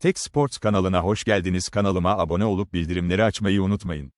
Tek Sports kanalına hoş geldiniz. Kanalıma abone olup bildirimleri açmayı unutmayın.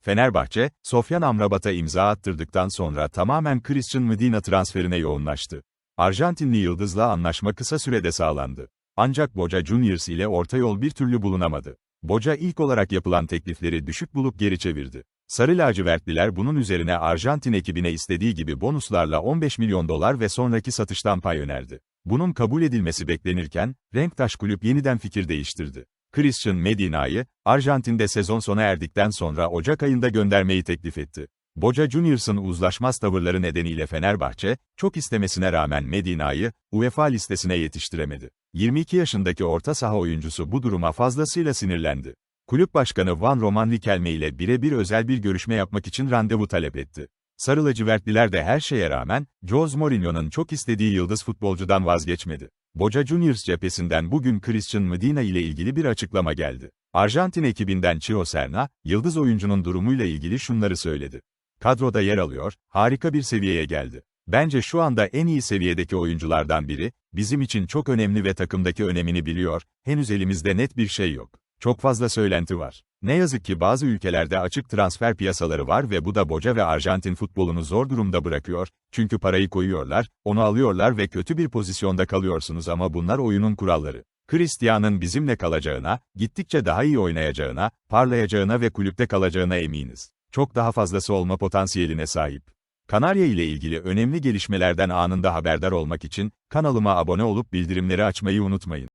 Fenerbahçe, Sofyan Amrabat'a imza attırdıktan sonra tamamen Christian Medina transferine yoğunlaştı. Arjantinli Yıldız'la anlaşma kısa sürede sağlandı. Ancak Boca Juniors ile orta yol bir türlü bulunamadı. Boca ilk olarak yapılan teklifleri düşük bulup geri çevirdi. Sarı lacivertliler bunun üzerine Arjantin ekibine istediği gibi bonuslarla 15 milyon dolar ve sonraki satıştan pay önerdi. Bunun kabul edilmesi beklenirken, Renktaş Kulüp yeniden fikir değiştirdi. Christian Medina'yı, Arjantin'de sezon sona erdikten sonra Ocak ayında göndermeyi teklif etti. Boca Juniors'ın uzlaşmaz tavırları nedeniyle Fenerbahçe, çok istemesine rağmen Medina'yı, UEFA listesine yetiştiremedi. 22 yaşındaki orta saha oyuncusu bu duruma fazlasıyla sinirlendi. Kulüp başkanı Van Roman Riquelme ile birebir özel bir görüşme yapmak için randevu talep etti. Sarı lacivertliler de her şeye rağmen, Jose Mourinho'nun çok istediği yıldız futbolcudan vazgeçmedi. Boca Juniors cephesinden bugün Christian Medina ile ilgili bir açıklama geldi. Arjantin ekibinden Chio Serna, yıldız oyuncunun durumuyla ilgili şunları söyledi. Kadroda yer alıyor, harika bir seviyeye geldi. Bence şu anda en iyi seviyedeki oyunculardan biri, bizim için çok önemli ve takımdaki önemini biliyor, henüz elimizde net bir şey yok. Çok fazla söylenti var. Ne yazık ki bazı ülkelerde açık transfer piyasaları var ve bu da Boca ve Arjantin futbolunu zor durumda bırakıyor, çünkü parayı koyuyorlar, onu alıyorlar ve kötü bir pozisyonda kalıyorsunuz ama bunlar oyunun kuralları. Cristiano'nun bizimle kalacağına, gittikçe daha iyi oynayacağına, parlayacağına ve kulüpte kalacağına eminiz. Çok daha fazlası olma potansiyeline sahip. Kanarya ile ilgili önemli gelişmelerden anında haberdar olmak için, kanalıma abone olup bildirimleri açmayı unutmayın.